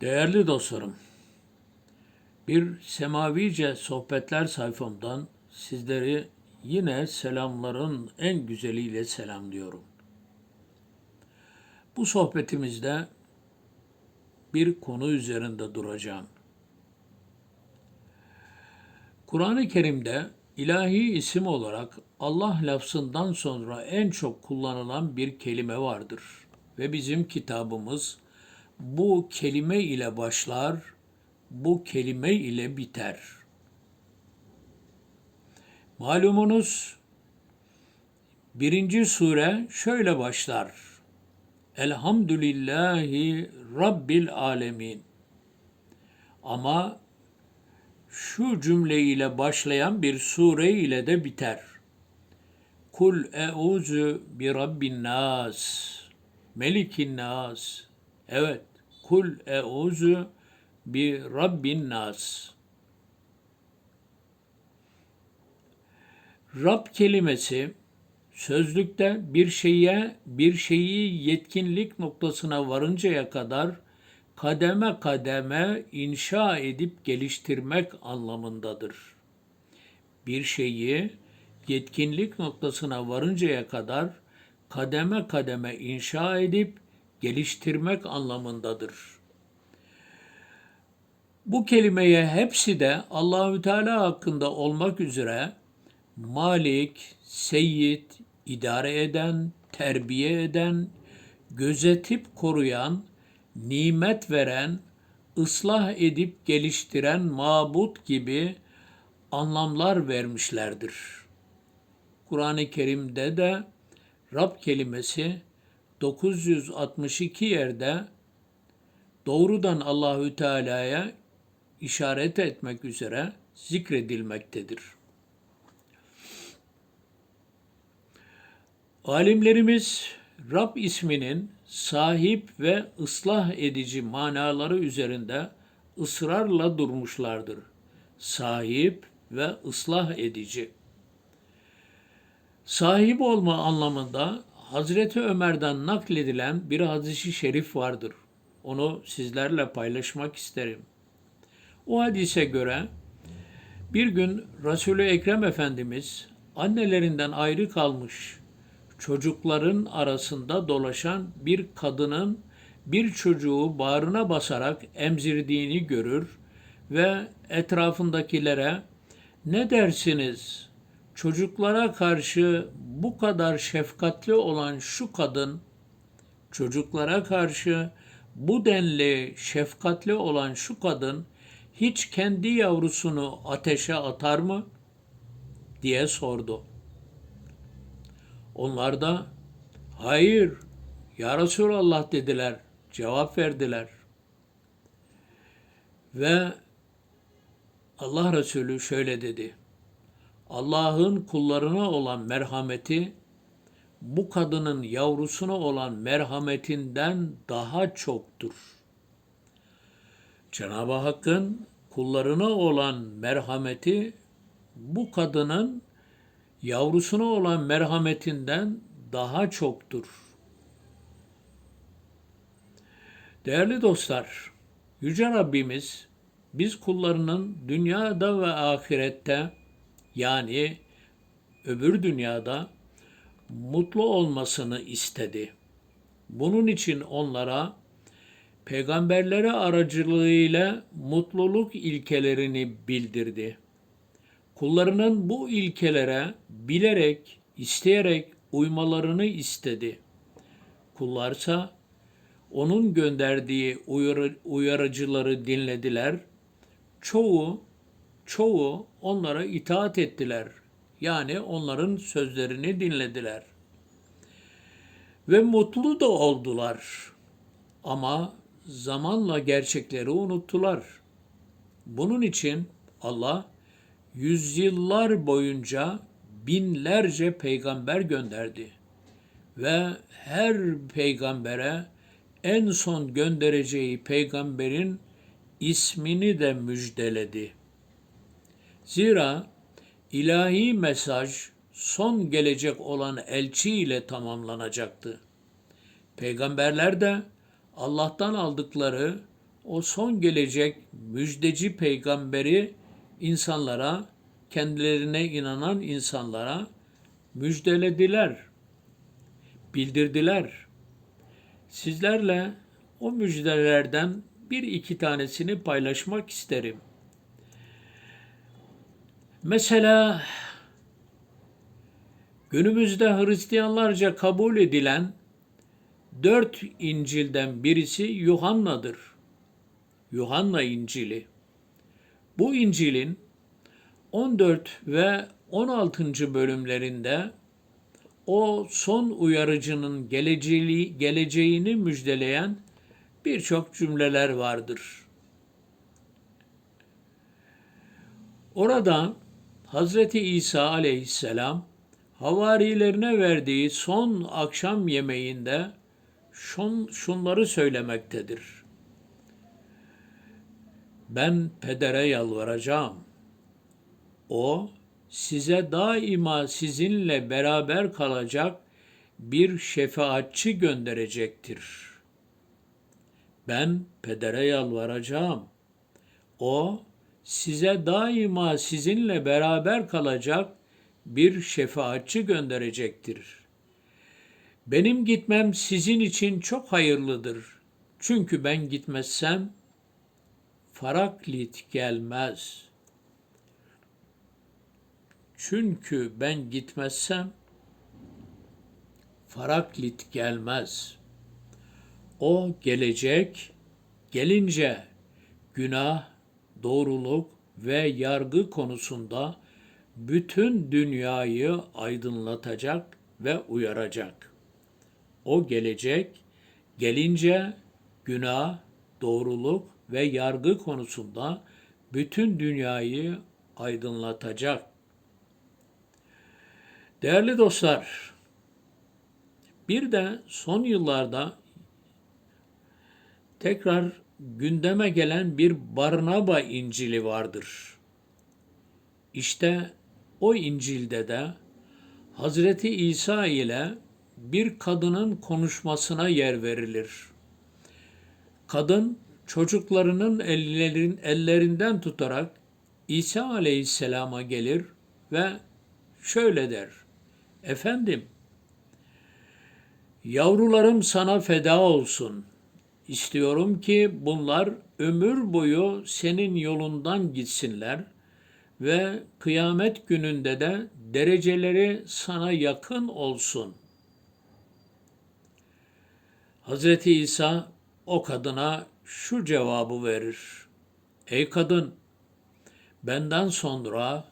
Değerli dostlarım, bir semavice sohbetler sayfamdan sizleri yine selamların en güzeliyle selamlıyorum. Bu sohbetimizde bir konu üzerinde duracağım. Kur'an-ı Kerim'de ilahi isim olarak Allah lafzından sonra en çok kullanılan bir kelime vardır. Ve bizim kitabımız bu kelime ile başlar, bu kelime ile biter. Malumunuz birinci sure şöyle başlar. Elhamdülillahi Rabbil Alemin. Ama şu cümle ile başlayan bir sure ile de biter. Kul euzu bi rabbin nas. Melikin nas. Evet. Kul euzu bi rabbin nas. Rab kelimesi sözlükte bir şeye bir şeyi yetkinlik noktasına varıncaya kadar kademe kademe inşa edip geliştirmek anlamındadır. Bir şeyi yetkinlik noktasına varıncaya kadar kademe kademe inşa edip geliştirmek anlamındadır. Bu kelimeye hepsi de Allahü Teala hakkında olmak üzere Malik, Seyyid, idare eden, terbiye eden, gözetip koruyan, nimet veren, ıslah edip geliştiren mabut gibi anlamlar vermişlerdir. Kur'an-ı Kerim'de de Rab kelimesi 962 yerde doğrudan Allahü Teala'ya işaret etmek üzere zikredilmektedir. Alimlerimiz Rab isminin sahip ve ıslah edici manaları üzerinde ısrarla durmuşlardır. Sahip ve ıslah edici. Sahip olma anlamında Hazreti Ömer'den nakledilen bir hadisi şerif vardır. Onu sizlerle paylaşmak isterim. O hadise göre bir gün Resulü Ekrem Efendimiz annelerinden ayrı kalmış çocukların arasında dolaşan bir kadının bir çocuğu bağrına basarak emzirdiğini görür ve etrafındakilere ne dersiniz? Çocuklara karşı bu kadar şefkatli olan şu kadın çocuklara karşı bu denli şefkatli olan şu kadın hiç kendi yavrusunu ateşe atar mı? diye sordu. Onlar da hayır ya Resulallah dediler, cevap verdiler. Ve Allah Resulü şöyle dedi. Allah'ın kullarına olan merhameti bu kadının yavrusuna olan merhametinden daha çoktur. Cenab-ı Hakk'ın kullarına olan merhameti bu kadının yavrusuna olan merhametinden daha çoktur. Değerli dostlar, Yüce Rabbimiz biz kullarının dünyada ve ahirette yani öbür dünyada mutlu olmasını istedi. Bunun için onlara peygamberleri aracılığıyla mutluluk ilkelerini bildirdi. Kullarının bu ilkelere bilerek, isteyerek uymalarını istedi. Kullarsa onun gönderdiği uyarı, uyarıcıları dinlediler. Çoğu, çoğu onlara itaat ettiler. Yani onların sözlerini dinlediler. Ve mutlu da oldular. Ama zamanla gerçekleri unuttular. Bunun için Allah yüzyıllar boyunca binlerce peygamber gönderdi. Ve her peygambere en son göndereceği peygamberin ismini de müjdeledi. Zira ilahi mesaj son gelecek olan elçi ile tamamlanacaktı. Peygamberler de Allah'tan aldıkları o son gelecek müjdeci peygamberi insanlara, kendilerine inanan insanlara müjdelediler, bildirdiler. Sizlerle o müjdelerden bir iki tanesini paylaşmak isterim. Mesela günümüzde Hristiyanlarca kabul edilen dört İncil'den birisi Yuhanna'dır. Yuhanna İncil'i. Bu İncil'in 14 ve 16. bölümlerinde o son uyarıcının geleceği, geleceğini müjdeleyen birçok cümleler vardır. Orada Hazreti İsa aleyhisselam havarilerine verdiği son akşam yemeğinde şun, şunları söylemektedir. Ben pedere yalvaracağım. O size daima sizinle beraber kalacak bir şefaatçi gönderecektir. Ben pedere yalvaracağım. O size daima sizinle beraber kalacak bir şefaatçi gönderecektir. Benim gitmem sizin için çok hayırlıdır. Çünkü ben gitmezsem Faraklit gelmez. Çünkü ben gitmezsem Faraklit gelmez. O gelecek, gelince günah, doğruluk ve yargı konusunda bütün dünyayı aydınlatacak ve uyaracak. O gelecek, gelince günah, doğruluk ve yargı konusunda bütün dünyayı aydınlatacak. Değerli dostlar, bir de son yıllarda tekrar gündeme gelen bir Barnaba İncil'i vardır. İşte o İncil'de de Hazreti İsa ile bir kadının konuşmasına yer verilir. Kadın çocuklarının ellerin, ellerinden tutarak İsa aleyhisselama gelir ve şöyle der. Efendim, yavrularım sana feda olsun. İstiyorum ki bunlar ömür boyu senin yolundan gitsinler ve kıyamet gününde de dereceleri sana yakın olsun. Hazreti İsa o kadına şu cevabı verir. Ey kadın, benden sonra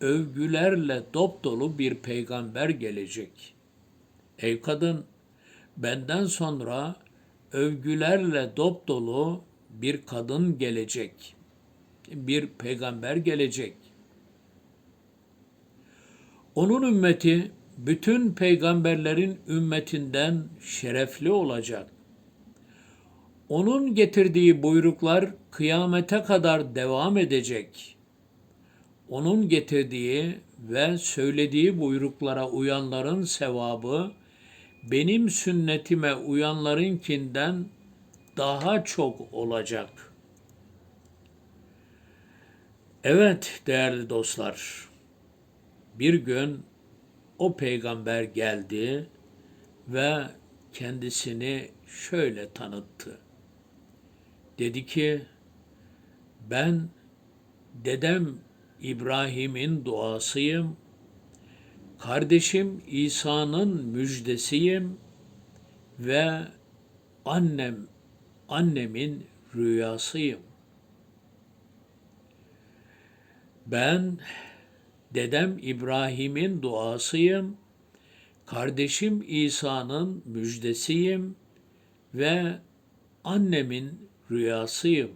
övgülerle dop dolu bir peygamber gelecek. Ey kadın, benden sonra övgülerle dop dolu bir kadın gelecek. Bir peygamber gelecek. Onun ümmeti bütün peygamberlerin ümmetinden şerefli olacak. Onun getirdiği buyruklar kıyamete kadar devam edecek. Onun getirdiği ve söylediği buyruklara uyanların sevabı benim sünnetime uyanlarınkinden daha çok olacak. Evet değerli dostlar. Bir gün o peygamber geldi ve kendisini şöyle tanıttı. Dedi ki ben dedem İbrahim'in duasıyım. Kardeşim İsa'nın müjdesiyim ve annem annemin rüyasıyım. Ben dedem İbrahim'in duasıyım. Kardeşim İsa'nın müjdesiyim ve annemin rüyasıyım.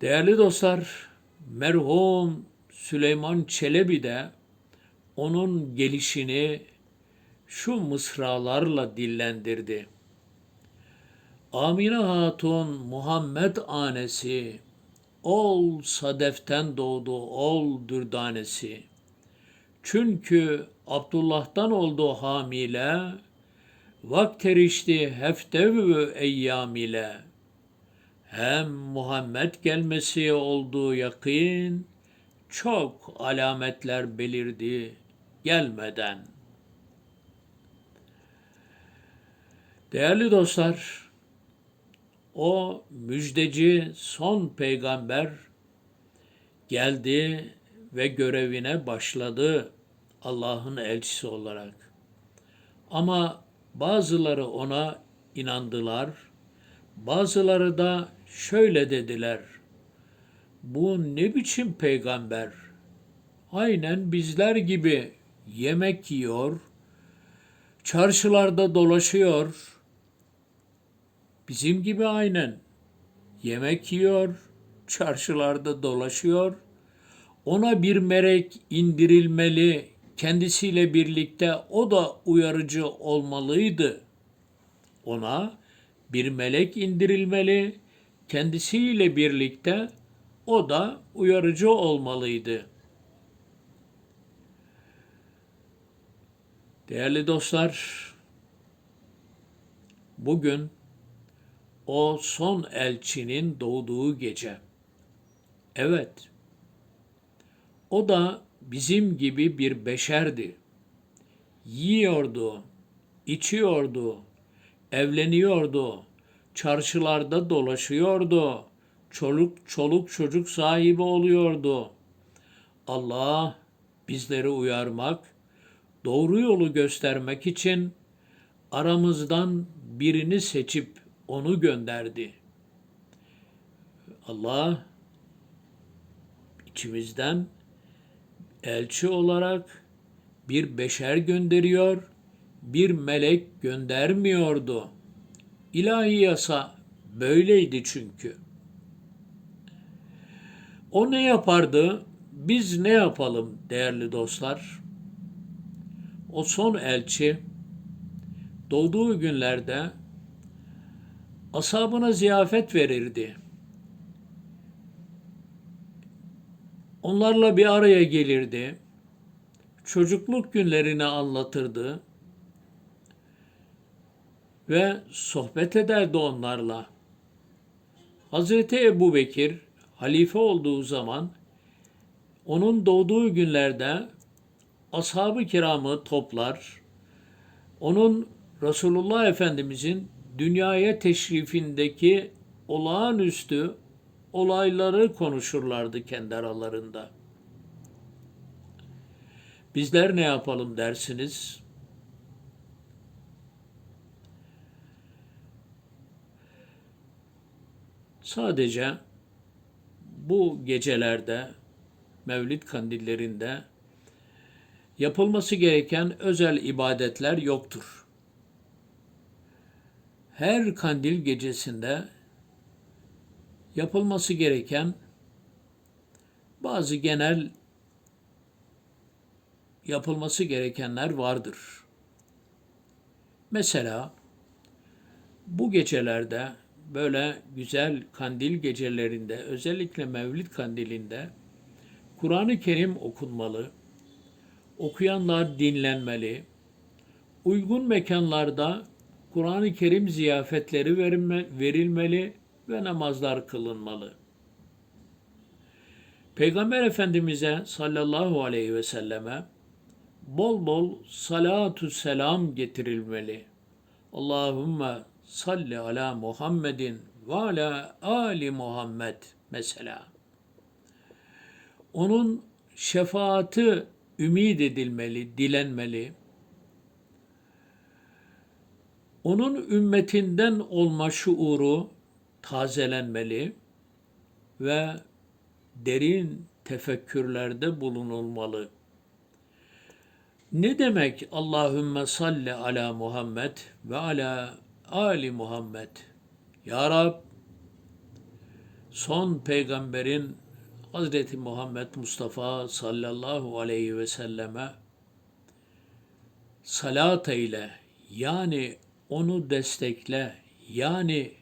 Değerli dostlar, merhum Süleyman Çelebi de onun gelişini şu mısralarla dillendirdi. Amine Hatun Muhammed anesi, ol sadeften doğdu, ol dürdanesi. Çünkü Abdullah'tan oldu hamile, vakterişti heftevü eyyam ile hem Muhammed gelmesi olduğu yakın çok alametler belirdi gelmeden. Değerli dostlar, o müjdeci son peygamber geldi ve görevine başladı Allah'ın elçisi olarak. Ama bazıları ona inandılar, bazıları da şöyle dediler. Bu ne biçim peygamber? Aynen bizler gibi yemek yiyor, çarşılarda dolaşıyor. Bizim gibi aynen yemek yiyor, çarşılarda dolaşıyor. Ona bir melek indirilmeli, kendisiyle birlikte o da uyarıcı olmalıydı. Ona bir melek indirilmeli, kendisiyle birlikte o da uyarıcı olmalıydı. Değerli dostlar, bugün o son elçinin doğduğu gece. Evet, o da bizim gibi bir beşerdi. Yiyordu, içiyordu, evleniyordu, çarşılarda dolaşıyordu, çoluk çoluk çocuk sahibi oluyordu. Allah bizleri uyarmak, doğru yolu göstermek için aramızdan birini seçip onu gönderdi. Allah içimizden elçi olarak bir beşer gönderiyor, bir melek göndermiyordu. İlahi yasa böyleydi çünkü. O ne yapardı? Biz ne yapalım değerli dostlar? O son elçi doğduğu günlerde asabına ziyafet verirdi. Onlarla bir araya gelirdi. Çocukluk günlerini anlatırdı ve sohbet ederdi onlarla. Hazreti Ebu Bekir halife olduğu zaman onun doğduğu günlerde ashab-ı kiramı toplar, onun Resulullah Efendimizin dünyaya teşrifindeki olağanüstü olayları konuşurlardı kendi aralarında. Bizler ne yapalım dersiniz? Sadece bu gecelerde, Mevlid kandillerinde yapılması gereken özel ibadetler yoktur. Her kandil gecesinde yapılması gereken bazı genel yapılması gerekenler vardır. Mesela bu gecelerde böyle güzel kandil gecelerinde özellikle Mevlid kandilinde Kur'an-ı Kerim okunmalı, okuyanlar dinlenmeli, uygun mekanlarda Kur'an-ı Kerim ziyafetleri verilmeli ve namazlar kılınmalı. Peygamber Efendimiz'e sallallahu aleyhi ve selleme bol bol salatu selam getirilmeli. Allahümme salli ala Muhammedin ve ala ali Muhammed mesela. Onun şefaati ümid edilmeli, dilenmeli. Onun ümmetinden olma şuuru tazelenmeli ve derin tefekkürlerde bulunulmalı. Ne demek Allahümme salli ala Muhammed ve ala Ali Muhammed? Ya Rab, son peygamberin Hazreti Muhammed Mustafa sallallahu aleyhi ve selleme salat eyle yani onu destekle yani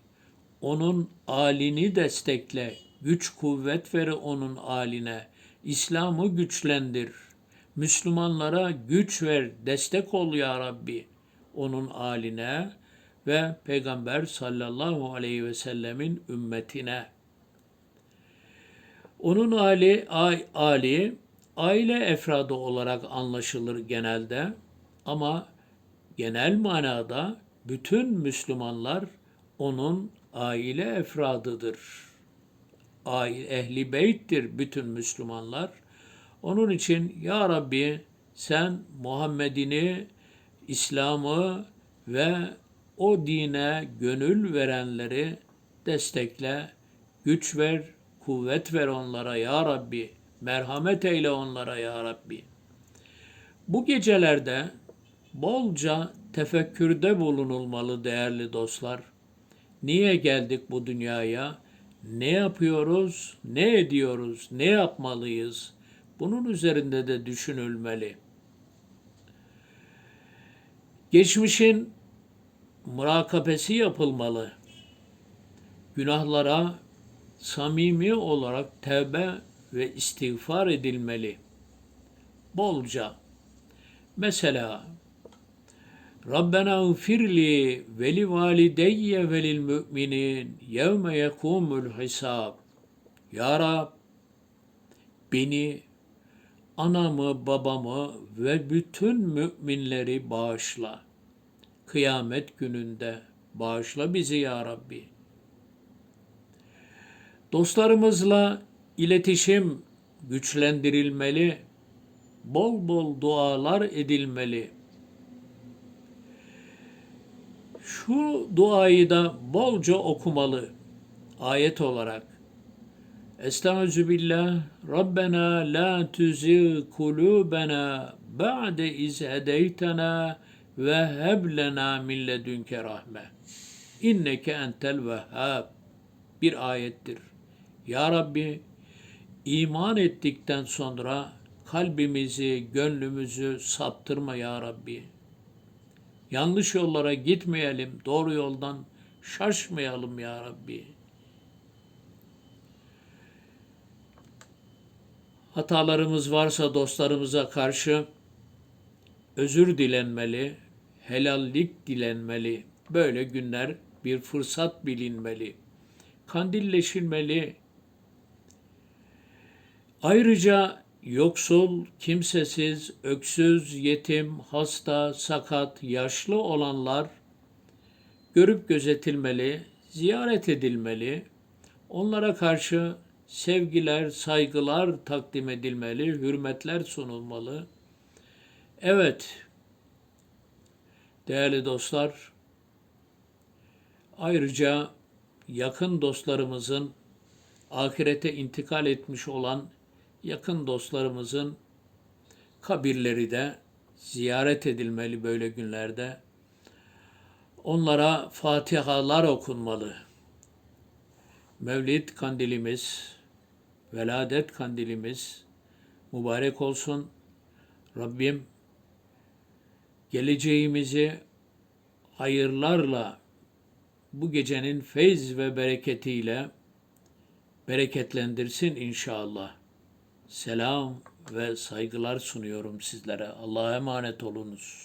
onun alini destekle, güç kuvvet ver onun aline, İslam'ı güçlendir, Müslümanlara güç ver, destek ol ya Rabbi. onun aline ve Peygamber sallallahu aleyhi ve sellemin ümmetine. Onun ali, ali aile efradı olarak anlaşılır genelde ama genel manada bütün Müslümanlar onun aile efradıdır. Aile, ehli beyttir bütün Müslümanlar. Onun için ya Rabbi sen Muhammed'ini, İslam'ı ve o dine gönül verenleri destekle, güç ver, kuvvet ver onlara ya Rabbi. Merhamet eyle onlara ya Rabbi. Bu gecelerde bolca tefekkürde bulunulmalı değerli dostlar. Niye geldik bu dünyaya? Ne yapıyoruz? Ne ediyoruz? Ne yapmalıyız? Bunun üzerinde de düşünülmeli. Geçmişin murakabesi yapılmalı. Günahlara samimi olarak tevbe ve istiğfar edilmeli. Bolca. Mesela Rabbena ğfirli ve li valideyye ve lil müminin yevme yekumul hisab. Ya Rab, beni, anamı, babamı ve bütün müminleri bağışla. Kıyamet gününde bağışla bizi ya Rabbi. Dostlarımızla iletişim güçlendirilmeli, bol bol dualar edilmeli. Şu duayı da bolca okumalı ayet olarak. Estaizu billah Rabbena la tuzigh kulubena ba'de iz hedeytena ve heb lena min ledünke rahme. İnneke entel vehhab. Bir ayettir. Ya Rabbi iman ettikten sonra kalbimizi, gönlümüzü saptırma ya Rabbi. Yanlış yollara gitmeyelim, doğru yoldan şaşmayalım ya Rabbi. Hatalarımız varsa dostlarımıza karşı özür dilenmeli, helallik dilenmeli. Böyle günler bir fırsat bilinmeli. Kandilleşilmeli. Ayrıca yoksul, kimsesiz, öksüz, yetim, hasta, sakat, yaşlı olanlar görüp gözetilmeli, ziyaret edilmeli. Onlara karşı sevgiler, saygılar takdim edilmeli, hürmetler sunulmalı. Evet, değerli dostlar, ayrıca yakın dostlarımızın ahirete intikal etmiş olan yakın dostlarımızın kabirleri de ziyaret edilmeli böyle günlerde. Onlara fatihalar okunmalı. Mevlid kandilimiz, veladet kandilimiz mübarek olsun. Rabbim geleceğimizi hayırlarla bu gecenin feyz ve bereketiyle bereketlendirsin inşallah. Selam ve saygılar sunuyorum sizlere. Allah'a emanet olunuz.